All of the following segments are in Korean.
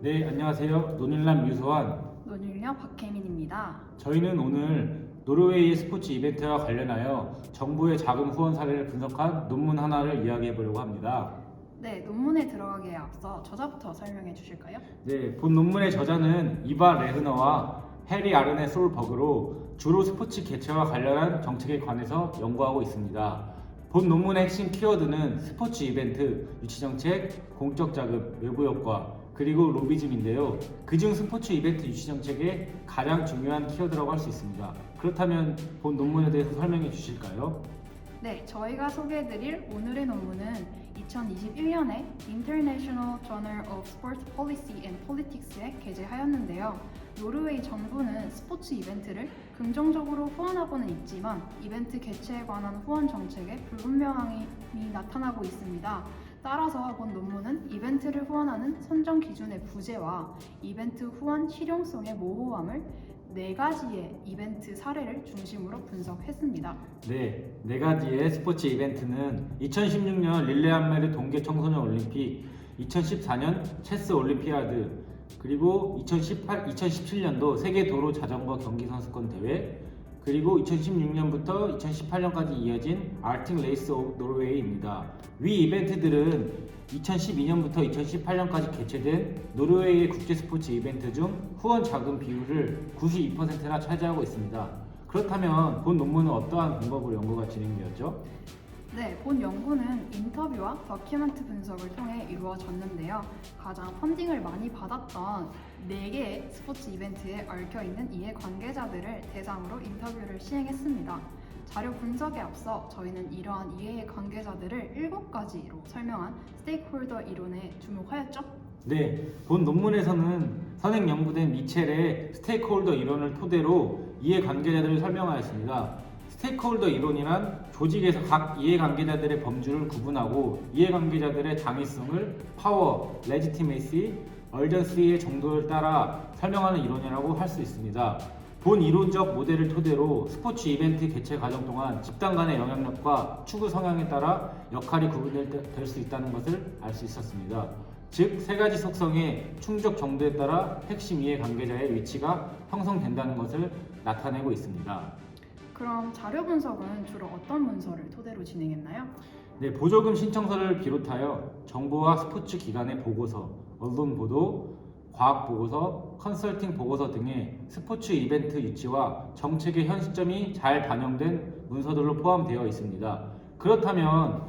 네, 안녕하세요. 논일남 유소환. 논일녀 박혜민입니다. 저희는 오늘 노르웨이 스포츠 이벤트와 관련하여 정부의 자금 후원 사례를 분석한 논문 하나를 이야기해 보려고 합니다. 네, 논문에 들어가기에 앞서 저자부터 설명해 주실까요? 네, 본 논문의 저자는 이바 레흐너와 해리 아르네 솔버그로 주로 스포츠 개최와 관련한 정책에 관해서 연구하고 있습니다. 본 논문의 핵심 키워드는 스포츠 이벤트, 유치 정책, 공적 자금, 외부 효과, 그리고 로비즘인데요. 그중 스포츠 이벤트 유치 정책의 가장 중요한 키워드라고 할 수 있습니다. 그렇다면 본 논문에 대해서 설명해 주실까요? 네, 저희가 소개해드릴 오늘의 논문은 2021년에 International Journal of Sport Policy and Politics에 게재하였는데요. 노르웨이 정부는 스포츠 이벤트를 긍정적으로 후원하고는 있지만 이벤트 개최에 관한 후원 정책에 불분명함이 나타나고 있습니다. 따라서 본 논문은 이벤트를 후원하는 선정 기준의 부재와 이벤트 후원 실용성의 모호함을 네 가지의 이벤트 사례를 중심으로 분석했습니다. 네, 네 가지의 스포츠 이벤트는 2016년 릴레 한메르 동계 청소년 올림픽, 2014년 체스 올림피아드, 그리고 2018, 2017년도 세계 도로 자전거 경기 선수권 대회, 그리고 2016년부터 2018년까지 이어진 아르팅 레이스 오브 노르웨이입니다. 위 이벤트들은 2012년부터 2018년까지 개최된 노르웨이의 국제 스포츠 이벤트 중 후원 자금 비율을 92%나 차지하고 있습니다. 그렇다면 본 논문은 어떠한 방법으로 연구가 진행되었죠? 네, 본 연구는 인터뷰와 다큐멘트 분석을 통해 이루어졌는데요. 가장 펀딩을 많이 받았던 4개의 스포츠 이벤트에 얽혀있는 이해 관계자들을 대상으로 인터뷰를 시행했습니다. 자료 분석에 앞서 저희는 이러한 이해 관계자들을 7가지로 설명한 스테이크홀더 이론에 주목하였죠. 네, 본 논문에서는 선행 연구된 미첼의 스테이크홀더 이론을 토대로 이해 관계자들을 설명하였습니다. 스테이크홀더 이론이란 조직에서 각 이해관계자들의 범주를 구분하고 이해관계자들의 당위성을 파워, 레지티메이시, 얼전시의 정도를 따라 설명하는 이론이라고 할 수 있습니다. 본 이론적 모델을 토대로 스포츠 이벤트 개최 과정 동안 집단 간의 영향력과 추구 성향에 따라 역할이 구분될 수 있다는 것을 알 수 있었습니다. 즉, 세 가지 속성의 충족 정도에 따라 핵심 이해 관계자의 위치가 형성된다는 것을 나타내고 있습니다. 그럼 자료 분석은 주로 어떤 문서를 토대로 진행했나요? 네, 보조금 신청서를 비롯하여 정부와 스포츠 기관의 보고서, 언론 보도, 과학 보고서, 컨설팅 보고서 등의 스포츠 이벤트 유치와 정책의 현 시점이 잘 반영된 문서들로 포함되어 있습니다. 그렇다면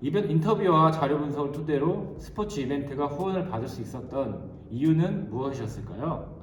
이벤 인터뷰와 자료 분석을 토대로 스포츠 이벤트가 후원을 받을 수 있었던 이유는 무엇이었을까요?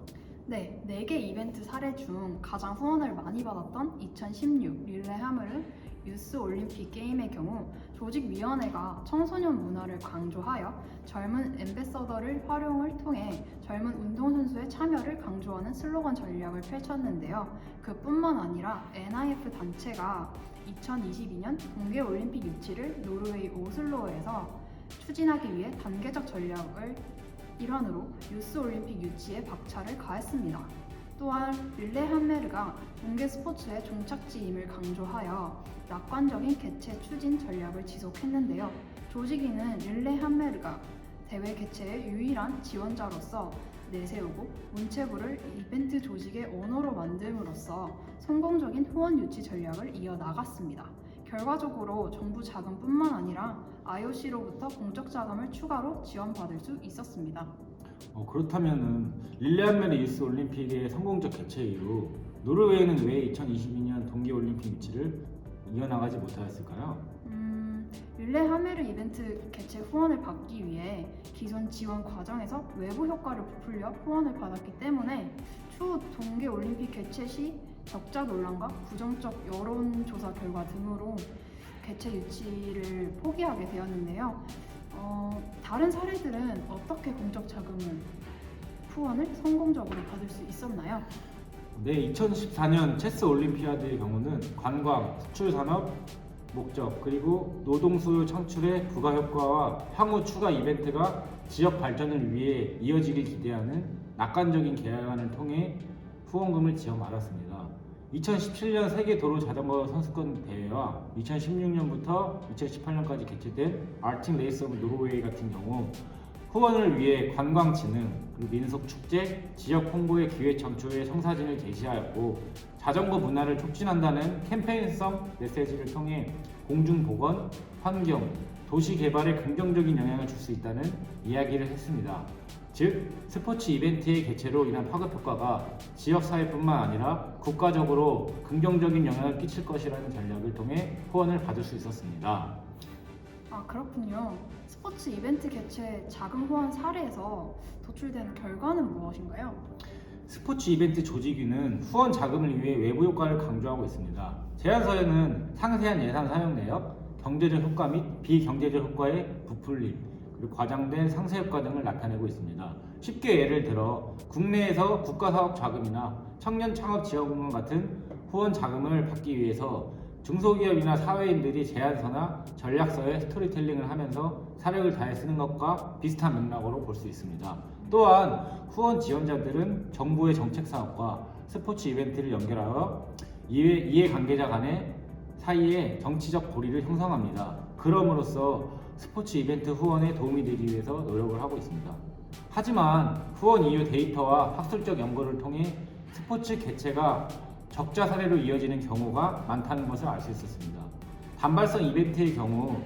네, 4개 이벤트 사례 중 가장 후원을 많이 받았던 2016 릴레 하물은 유스 올림픽 게임의 경우 조직위원회가 청소년 문화를 강조하여 젊은 엠베서더를 활용을 통해 젊은 운동선수의 참여를 강조하는 슬로건 전략을 펼쳤는데요. 그뿐만 아니라 NIF 단체가 2022년 동계올림픽 유치를 노르웨이 오슬로에서 추진하기 위해 단계적 전략을 일환으로 유스 올림픽 유치에 박차를 가했습니다. 또한 릴레 한메르가 동계 스포츠의 종착지임을 강조하여 낙관적인 개최 추진 전략을 지속했는데요. 조직위는 릴레 한메르가 대회 개최의 유일한 지원자로서 내세우고 문체부를 이벤트 조직의 언어로 만듦으로써 성공적인 후원 유치 전략을 이어나갔습니다. 결과적으로 정부 자금뿐만 아니라 IOC로부터 공적 자금을 추가로 지원받을 수 있었습니다. 어, 그렇다면은 릴레한메르 유스 올림픽의 성공적 개최 이후 노르웨이는 왜 2022년 동계 올림픽 유치를 이어나가지 못하였을까요? 음, 릴레 하메르 이벤트 개최 후원을 받기 위해 기존 지원 과정에서 외부 효과를 부풀려 후원을 받았기 때문에 추후 동계 올림픽 개최 시 적자 논란과 부정적 여론조사 결과 등으로 개최 유치를 포기하게 되었는데요. 어, 다른 사례들은 어떻게 공적 자금을 후원을 성공적으로 받을 수 있었나요? 네, 2014년 체스 올림피아드의 경우는 관광, 수출 산업 목적 그리고 노동 수요 창출의 부가 효과와 향후 추가 이벤트가 지역 발전을 위해 이어지길 기대하는 낙관적인 계획안을 통해 후원금을 지원받았습니다. 2017년 세계 도로 자전거 선수권 대회와 2016년부터 2018년까지 개최된 아르팅 레이스 오브 노르웨이 같은 경우 후원을 위해 관광 진흥, 그리고 민속 축제, 지역 홍보의 기회 창출에 청사진을 제시하였고 자전거 문화를 촉진한다는 캠페인성 메시지를 통해 공중 보건, 환경, 도시 개발에 긍정적인 영향을 줄 수 있다는 이야기를 했습니다. 즉 스포츠 이벤트의 개최로 인한 파급 효과가 지역 사회뿐만 아니라 국가적으로 긍정적인 영향을 끼칠 것이라는 전략을 통해 후원을 받을 수 있었습니다. 아 그렇군요. 스포츠 이벤트 개최 자금 후원 사례에서 도출된 결과는 무엇인가요? 스포츠 이벤트 조직위는 후원 자금을 위해 외부 효과를 강조하고 있습니다. 제안서에는 상세한 예산 사용 내역, 경제적 효과 및 비경제적 효과의 부풀림, 그리고 과장된 상세 효과 등을 나타내고 있습니다. 쉽게 예를 들어 국내에서 국가사업 자금이나 청년 창업 지원금 같은 후원 자금을 받기 위해서 중소기업이나 사회인들이 제안서나 전략서에 스토리텔링을 하면서 사력을 다해 쓰는 것과 비슷한 맥락으로 볼 수 있습니다. 또한 후원 지원자들은 정부의 정책 사업과 스포츠 이벤트를 연결하여 이해, 이해 관계자 간의 사이에 정치적 고리를 형성합니다. 그럼으로써 스포츠 이벤트 후원에 도움이 되기 위해서 노력을 하고 있습니다. 하지만 후원 이후 데이터와 학술적 연구를 통해 스포츠 개최가 적자 사례로 이어지는 경우가 많다는 것을 알 수 있었습니다. 단발성 이벤트의 경우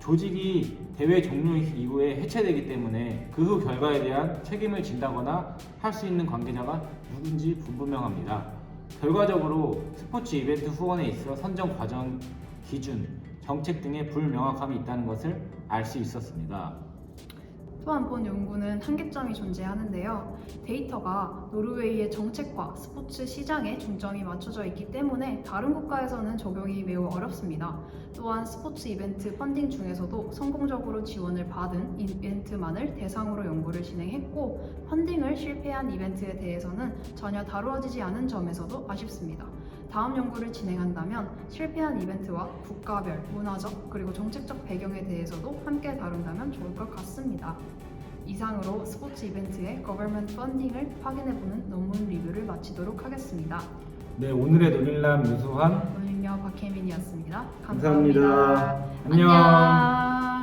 조직이 대회 종료 이후에 해체되기 때문에 그 후 결과에 대한 책임을 진다거나 할 수 있는 관계자가 누군지 불분명합니다. 결과적으로 스포츠 이벤트 후원에 있어 선정 과정, 기준, 정책 등의 불명확함이 있다는 것을 알 수 있었습니다. 또한 본 연구는 한계점이 존재하는데요. 데이터가 노르웨이의 정책과 스포츠 시장에 중점이 맞춰져 있기 때문에 다른 국가에서는 적용이 매우 어렵습니다. 또한 스포츠 이벤트 펀딩 중에서도 성공적으로 지원을 받은 이벤트만을 대상으로 연구를 진행했고 펀딩을 실패한 이벤트에 대해서는 전혀 다루어지지 않은 점에서도 아쉽습니다. 다음 연구를 진행한다면 실패한 이벤트와 국가별, 문화적, 그리고 정책적 배경에 대해서도 함께 다룬다면 좋을 것 같습니다. 이상으로 스포츠 이벤트의 거버먼트 펀딩을 확인해보는 논문 리뷰를 마치도록 하겠습니다. 네, 오늘의 노릴남 유수환 오늘요 박혜민이었습니다. 감사합니다. 감사합니다. 안녕. 안녕.